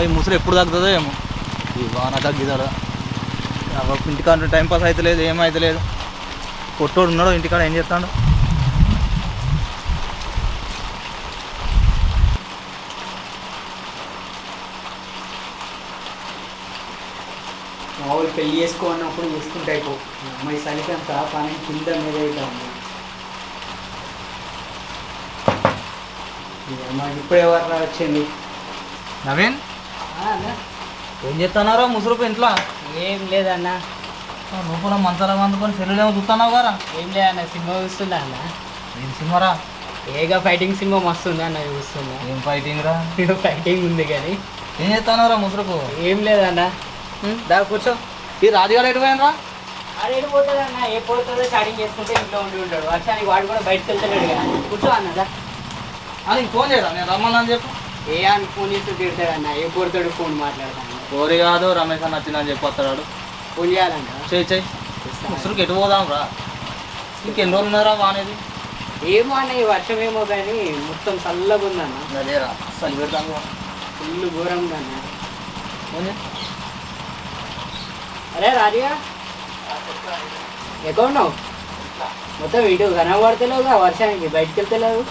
అబ్బాయి ముసలు ఎప్పుడు తగ్గుతుందో ఏమో. ఈ వాన తగ్గిదాడా ఇంటికాడ టైం పాస్ అయితే లేదు ఏమైతే లేదు. పొట్టోడు ఉన్నాడో ఇంటికాడ ఏం చేస్తాడు? మామూలు పెళ్ళి చేసుకోన్నప్పుడు చేసుకుంటే అయిపో. అమ్మాయి చలికి అంత పని కింద మీద అయితే ఉంది. అమ్మాయి ఇప్పుడు ఎవరు వచ్చింది. నవీన్. ఏం చేస్తున్నారా ముసురుపు ఇంట్లో? ఏం లేదన్నా. లోపల మంచాల అందుకొని సెల్లులేమో చూస్తున్నావు కదా ఏం లేదన్న సినిమా చూస్తుందా అన్న. ఏం సినిమారా? ఏగా ఫైటింగ్ సినిమా మస్తు ఉంది అన్న చూస్తున్నా ఏం ఫైటింగ్ రా ఫైటింగ్ ఉంది కానీ. ఏం చేస్తున్నారా ముసురుపు? ఏం లేదన్న. దా కూర్చో. ఈ రాజుగారు ఎటు పోయినరా? అరే అన్న? ఏ పోతుందో స్టార్టింగ్ చేసుకుంటే ఇంట్లో ఉండి ఉంటాడు. వర్షానికి వాడు కూడా బయటకు వెళ్తలేడు కదా కూర్చో అన్నదా అని ఫోన్ చేయరా? నేను రమ్మని చెప్పు. ఏ అని ఫోన్ చేస్తూ తిడతాడు అన్న ఏ పోతాడు ఫోన్ మాట్లాడతాను కోరి కాదు రమేష్ అన్న వచ్చిందని చెప్పి వస్తాడు. ఫోన్ చేయాలంట. చేయి చేయి. ముసురుకి ఎటు పోదాం రా? ఇంకెన్ని రోజులు ఉన్నారా వానేది ఏమో అన్న ఈ వర్షం ఏమో కానీ మొత్తం చల్లగా ఉందన్న. అదేరా చలి పెడతాను ఫుల్ ఘోరం ఉందన్న. అరే రాజుగా ఎక్కడ ఉన్నావు? మొత్తం ఇటు కనబడతలేవుగా వర్షానికి బయటికి వెళ్తలేవు?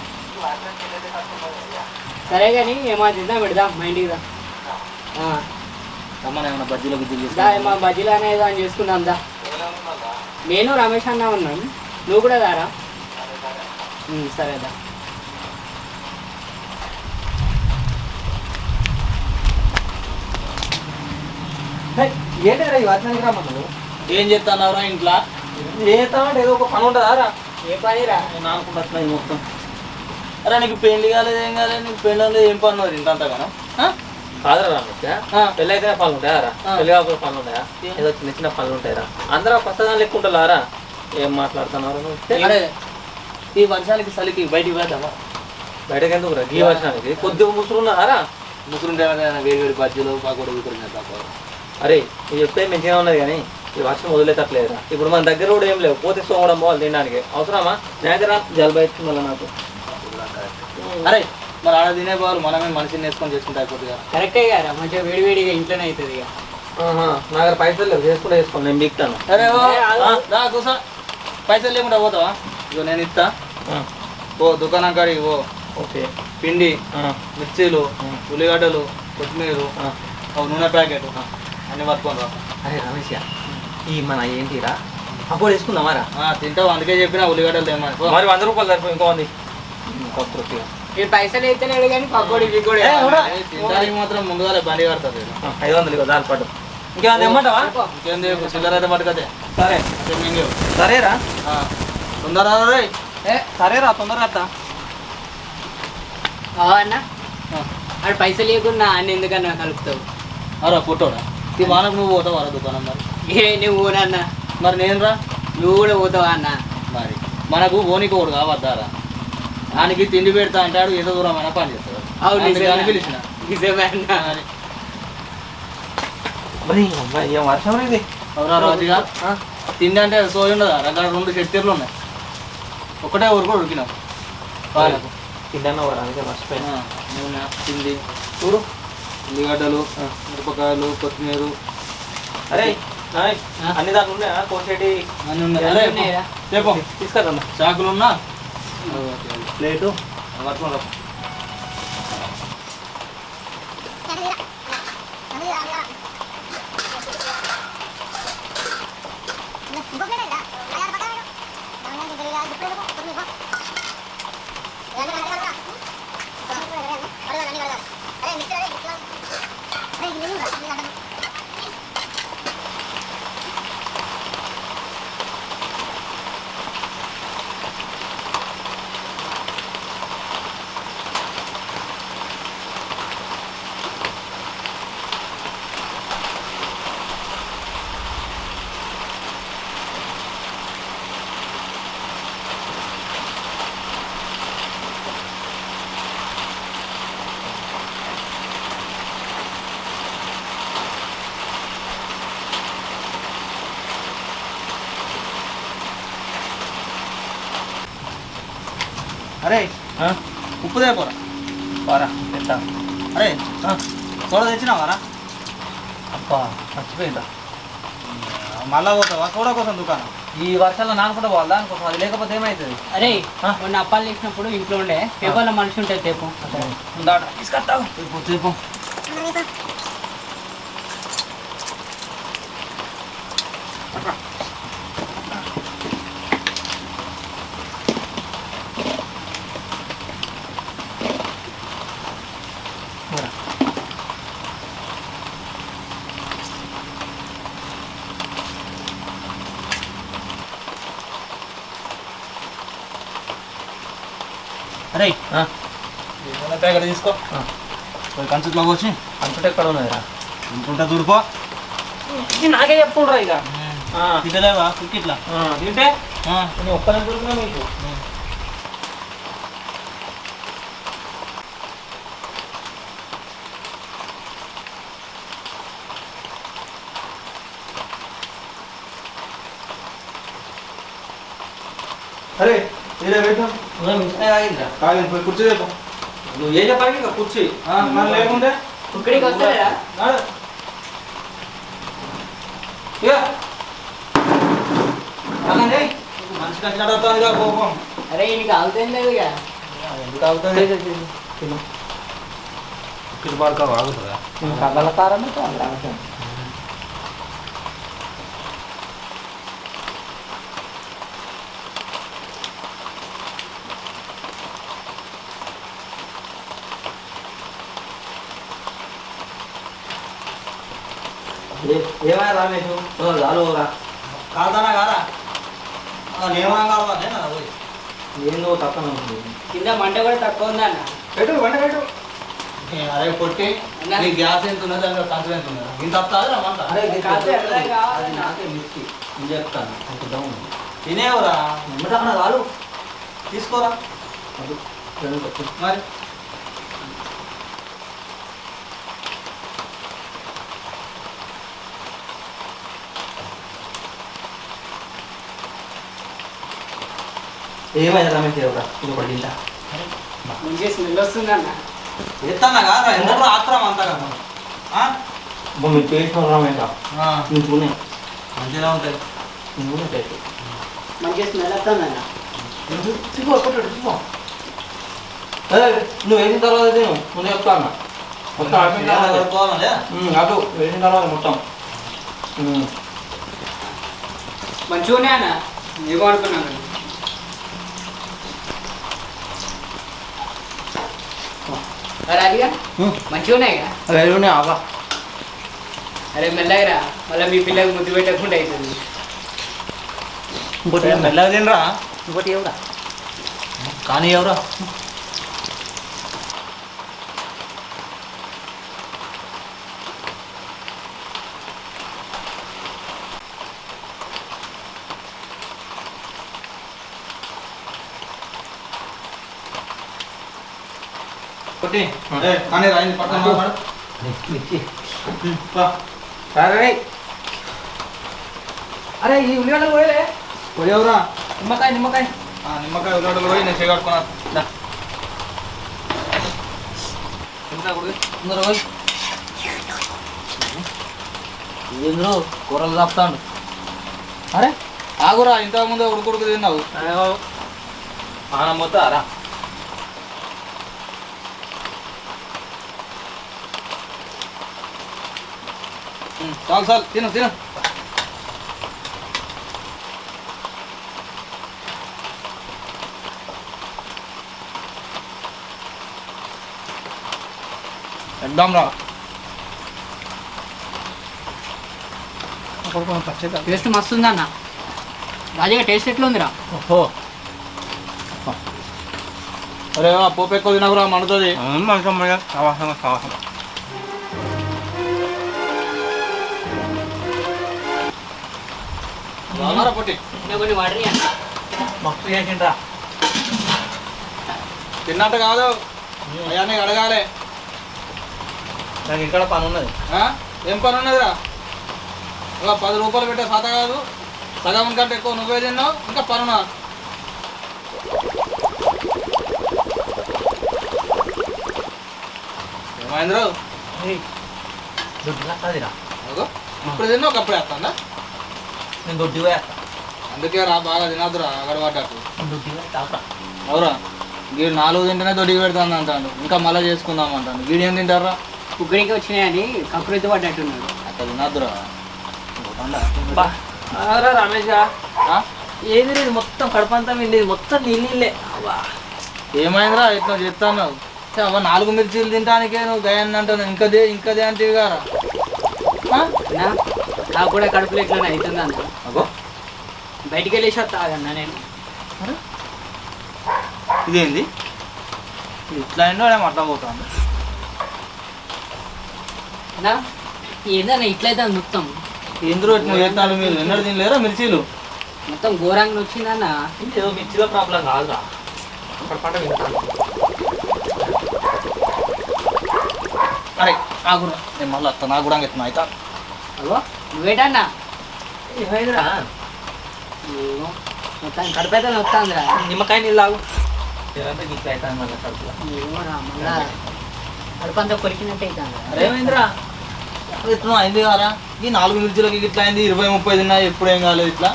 సరే కానీ ఏమా తిందాం పెడదాం మా ఇంటికి దా బజ్జీలో గిజ్జీలు దా మా బజ్జీలు అనేది అని చేసుకుందాం దా. నేను రమేష్ అన్న ఉన్నాను నువ్వు కూడా దారా? సరే దా. ఏంటిరా ఈ రమ్మన్నావు ఏం చేస్తున్నావురా ఇంట్లో? ఏం ఏదో ఒక పని ఉంటుందా రా? ఏ పనిరా? నేను అనుకుంటున్నా మొత్తం. అరే నీకు పెళ్ళి కాలేదు ఏం కాలేదు నీకు పెళ్ళి లేదు ఏం పని ఉన్నది ఇంతంతగానో ఆ? కాదురా రమేష్ ఆ. పెళ్ళి అయితేనే పనులు ఉంటాయా రా ఆ. పెళ్ళి కాకపోతే పనులు ఉంటాయా? ఏదో చిన్న చిన్న పనులు ఉంటాయరా? అందరూ కొత్త దాని లెక్క ఉంటారా ఏం మాట్లాడుతున్నారు? అరే ఈ వర్షానికి చలికి బయటికి వెళ్దామా బయటకు ఎందుకు రా గీ వర్షానికి కొద్దిగా ముసురున్నారా? ముసురుంటే వేడి వేడి బజ్జీలు పకోడీ చేద్దాం అరే ఇది చెప్తే మంచిగా ఉన్నది కానీ ఈ వర్షం వదిలేటట్లేదురా. ఇప్పుడు మన దగ్గర కూడా ఏం లేవు. పోతే సోమడం పోవాలి తినడానికి. అవసరమా? నా దగ్గర జలుబు అవుతుంది మళ్ళీ నాకు. అరే మరి ఆడ తినే బాలు మనమే మనిషిని వేసుకొని చేసుకుంటే అయిపోతుంది కదా కరెక్టే కదా మంచిగా వేడివేడిగా ఇంట్లోనే అవుతుంది ఇక. ఆహా, నా దగ్గర పైసలు లేవు చేసుకుంటే చేసుకోండి నేను బిక్తాను. అరే ఓ. ఆ, రా కూసో. పైసలు లేకుండా పోతావా? ఇగో నేను ఇస్తా. ఓ దుకాణం కాడికి ఓ ఓకే. పిండి మిర్చీలు. ఉల్లిగడ్డలు కొత్తిమీర ఆ. ఓ నూనె ప్యాకెట్ అన్ని పట్టుకొని రా. అరే రమేష్ ఈ మన ఏంటిరా అప్పుడు వేసుకుందామా రా? ఆ, తింటావు అందుకే చెప్పిన ఉల్లిగడ్డలు తెమ్మని పో. మరి వంద రూపాయలు సరిపోయి ఇంకో వంది కొత్త రొట్టె. ఈ పైసలు అయితేనేడు కానీ పకోడీ గికోడీ తినడానికి మాత్రం ముందుగా బండి కడుతుంది ఆ, ఐదు వందలు ఇవ్వ దాని పట్టు ఇంకేమన్నా ఇమ్మంటావా? చిల్లర అయితే సరే. సరేరా? తొందర రే ఏ సరేరా తొందరగా అత్తా అన్న? ఆడు పైసలు లేకుండా అన్న ఎందుకన్నా కలుపుతావు? అరా పుట్టోడా ఈ వానకు నువ్వు పోతావు దుకాణం మరి? ఏ నువ్వు పోనన్నా మరి నేను రా? నువ్వు కూడా పోతావా అన్న? మరి మనకు ఓనికి ఒకడు కావద్దారా దానికి తిండి పెడతా అంటాడు ఏదో దూరమైన పని చేస్తాడు అవును. పిలిచిన. వర్షం ఇది రాజుగా తిండి అంటే సోయి ఉండదా అక్కడ రెండు చెట్టీర్లు ఉన్నాయి. ఒకటే ఊరు కూడా ఉడికినాం. అందుకే మర్చిపోయినా. ఆ, నూనె తిండి. చూడు ఉల్లిగడ్డలు మిరపకాయలు కొత్తిమీర. అరే అన్ని దాంట్లో ఉన్నాయా? కోసేటి? అన్నీ ఉన్నాయి. తీసుకురా చాకులు ఉన్నా? ప్లేటు పట్టుకొని రా. అరే ఉప్పు పోరా పారా ఎత్తా అరే సోడా తెచ్చినావారా? అబ్బా మర్చిపోయిందా? మళ్ళా పోతావా? సోడా కోసం దుకాణం? ఈ వర్షాల్లో నానుకుంటా పోవాలి? దానికోసం అది లేకపోతే ఏమవుతుంది అరే? మొన్న అప్పాలు చేసినప్పుడు ఇంట్లో ఉండే పేపర్లో మనిషి ఉంటుంది తేపు. తీసుకొస్తావు. చెప్పు అరే ప్యాకెట్ తీసుకో. కంచుట్లో పోసి అంతటా ఎక్కడ ఉన్నదిరా? ఇంకుంటా ఇది నాకే చెప్పుండ్రా ఇక. తింటలేవా? ఆ, తింటే? నేను ఒక్కనే దొరికినా మీకు? అరే పెట్టు. కాదు పోయి కుర్చీ చెప్పు నువ్వు ఏ చెప్పాలి? ఇక కూర్చి. మరి లేకుంటే ఇక్కడికి. అలానే మనిషి కట్టినట్టు వస్తుందిగా కోపం. అరే ఈయనకి ఆగుతుంది లేదు ఎందుకు అవుతుంది కిరుబార్కా ఆగుతుందా? కళ్ళ ఏమైనా రామేష్? చాలు రా కాదానా కాదా? నేమన్నా నేనా పోయి ఏందో తప్పన ఉంటుంది కింద మంట కూడా తక్కువ ఉంది అన్న. పెట్టు వంట పెట్టు. అరే కొట్టి. నీ గ్యాస్ ఎంత ఉన్నది? దాంట్లో కంచం ఎంత ఉన్నది? ఇంత అరే కావాలి. అది నాకే మిర్చి నేను చెప్తాను డౌన్ తినేవురా. నిమ్మటక్కడ చాలు తీసుకోరా. మరి? ఏమైంది రమేష్ దేవుడా ఇది ఒకటి తింటా. మంచిగా స్మెల్ వస్తుంది అన్న ఎత్తన్నా కాదా ఎందుకు ఆత్రం అంతగా ఆ? అబ్బా మీరు చేసిన రమేష్ ఆ, నువ్వు చూనే మంచిగా ఉంటుంది నువ్వు టేస్ట్. మంచిగా స్మెల్ నువ్వు వేసిన తర్వాత తిను. ముందు చెప్తాను మొత్తం అటు వేసిన తర్వాత మొత్తం. మంచిగానే అన్న ఏమో అనుకున్నాను అరే అదిగా మంచిగా ఉన్నాయి కదా అవి ఎరువునే ఆవా అరే మెల్లగరా మళ్ళీ మీ పిల్లకి ముద్దు పెట్టకుండా అవుతుంది ఇంకోటి మెల్లగా తినరా ఇంకోటి ఎవరా కానీ ఎవరా కొట్టి కానీ రాయింది పక్కన మాట్లాడు. పా. సరే అరే ఈ ఉల్లిగడ్డలు పోయలే. పోయావురా. నిమ్మకాయ నిమ్మకాయ. నిమ్మకాయ ఉల్లిగడ్డలు పోయి నేను చేయగట్టుకున్నా నిమ్మకాయ కొడుకు ముందర పోయి. ఏంద్రో కూరలు చాపుతాడు అరే ఆగురా ఇంతకు ముందే ఉడుకుడుకు తిన్నావు. ఆన రా చాలు చాలు తిను తిను. ఎగ్దాం రా. టేస్ట్ మస్తు ఉంది అన్న. రాజుగా టేస్ట్ ఎట్లా ఉందిరా ఓహో. అరే ఆ పోపు ఎక్కువ తినకురా మండుతుంది. రామారా కొన్ని అన్న మస్తు చేసిండ్రా. తిన్నట్టు కాదు. అయ్యాన్ని అడగాలి నాకు ఇక్కడ పని ఉన్నది. ఆ? ఏం పని ఉన్నదిరా? ఒక పది రూపాయలు పెట్టే సత కాదు. సగం కంటే ఎక్కువ నువ్వే తిన్నావు ఇంకా పనునా ఏమైందిరా? దొడ్డిగా కాదురా అగో ఇప్పుడు తిన్నా ఒకప్పుడు వేస్తాను నేను దొడ్డిగా వేస్తా అందుకే రా బాగా తినద్దురా అగడబడ్డట్టు అవురా వీడు నాలుగు తింటేనే దొడ్డికి పెడతాను అంటాడు. ఇంకా మళ్ళీ చేసుకుందాం అంటాడు. వీడు ఏం తింటారా కుక్కడికి వచ్చినాయని కకృతి పడ్డట్టున్నాడు. అట్లా తినద్దురా. రమేష్? ఏది లేదు మొత్తం కడపంతా వెళ్ళేది మొత్తం నీళ్ళే అబ్బా. ఏమైందిరా? ఇట్లా చెప్తాను అవ్వ నాలుగు మిర్చీలు తినడానికే నువ్వు గయాన్ని అంటాను ఇంకదే ఇంకదే అంటే గారా నాకు కూడా కడుపులో ఎట్లా అవుతుంది అగో. బయటికి వెళ్ళేసి వస్తా ఆగన్నా నేను. ఇదేంది? ఇది ఇట్లా అయిందో అట్లా పోతాను ఏందన్నా ఇట్లయితే మొత్తం? ఎందులో చేస్తాను మీరు? ఎన్నడూ తినలేరా మిర్చీలు? మొత్తం ఘోరంగా వచ్చిందన్నా. ఏదో మిర్చిలో ప్రాబ్లం కాదురా. అక్కడ పంట వింటాను అరే ఆగురా. నేను మళ్ళీ వస్తాను నాకు కూడా ఎత్తున్నా అయితే. అగో నువ్వేటన్నా? ఏమైందిరా ఏమో మొత్తం కడుపైతే వస్తుందిరా. నిమ్మకాయ నీళ్ళు ఏదంటే గీత అవుతాను మళ్ళీ కడుపులో. మళ్ళా కడుపంతా కొరికినట్టు అవుతుంది అరే ఏమైందిరా? ఇట్లా అయింది కారా ఈ నాలుగు మిర్చీలకి ఇట్లా అయింది ఇరవై ముప్పై తిన్నా ఎప్పుడు ఏం కాలేదు ఇట్లా.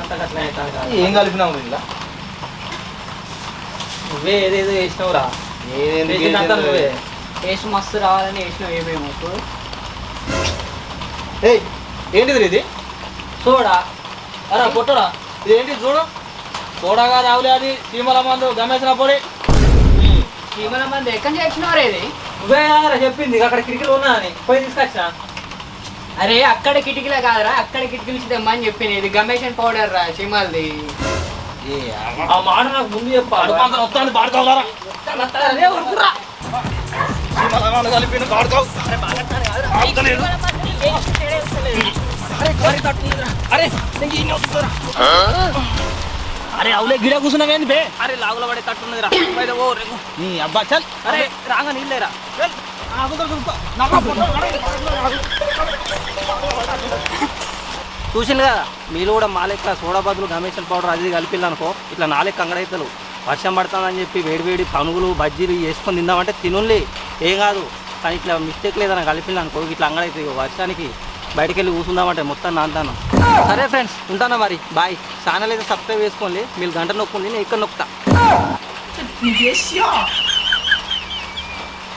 అంతా అవుతాను. ఏం కలిపినావు ఇలా నువ్వే ఏదేదో వేసినావురా నువ్వే. టేస్ట్ మస్తు రావాలని వేసినావు ఏమేమో ఏంటిది ఇది? చూడా అరే పొట్టడా? ఇది ఏంటి చూడు? చూడగా రావులే అది సీమల మందు గమేసిన పొడి. చీమల మంది ఎక్కడి నుంచి వచ్చినవారు ఇది? నువ్వే రా చెప్పింది అక్కడ కిటికీలు ఉన్నా అని. పోయి తీసుకొచ్చిన అరే అక్కడ కిటికీలే కాదురా అక్కడ కిటికీ నుంచి తెమ్మని చెప్పింది. ఇది గమేషన్ పౌడర్ రా చీమలది. ఆ మాట నాకు ముందు చెప్పాడు వస్తాను పాడుకోవాలరా కలిపి పాడుకోవు అరే. అరే అవులే గిడ కూర్చున్నావేంది బే అరే లాగుల పడే తట్టున్నదిరా బయట ఓ రేగు. నీ అబ్బా చల్ అరే రాగా నీళ్ళేరా చూసింది కదా మీరు కూడా మా లెక్క సోడా బదులు గమేషన్ పౌడర్ అది కలిపిల్లనుకో ఇట్లా నాలుగు కంగడైతలు వర్షం పడుతుందని చెప్పి వేడి వేడి పనుగులు బజ్జీలు వేసుకొని తిందామంటే తినుల్లి ఏం కాదు కానీ ఇట్లా మిస్టేక్ లేదని కలిపిల్లనుకో ఇట్లా అంగడైతే వర్షానికి. బయటకు వెళ్ళి కూర్చుందామంటే మొత్తం నాంతాను. సరే ఫ్రెండ్స్ ఉంటానా మరి? బాయ్. ఛానల్ అయితే సబ్స్క్రైబ్ చేసుకోండి. మీరు గంట నొక్కుంది నేను ఇక్కడ నొక్కుతా.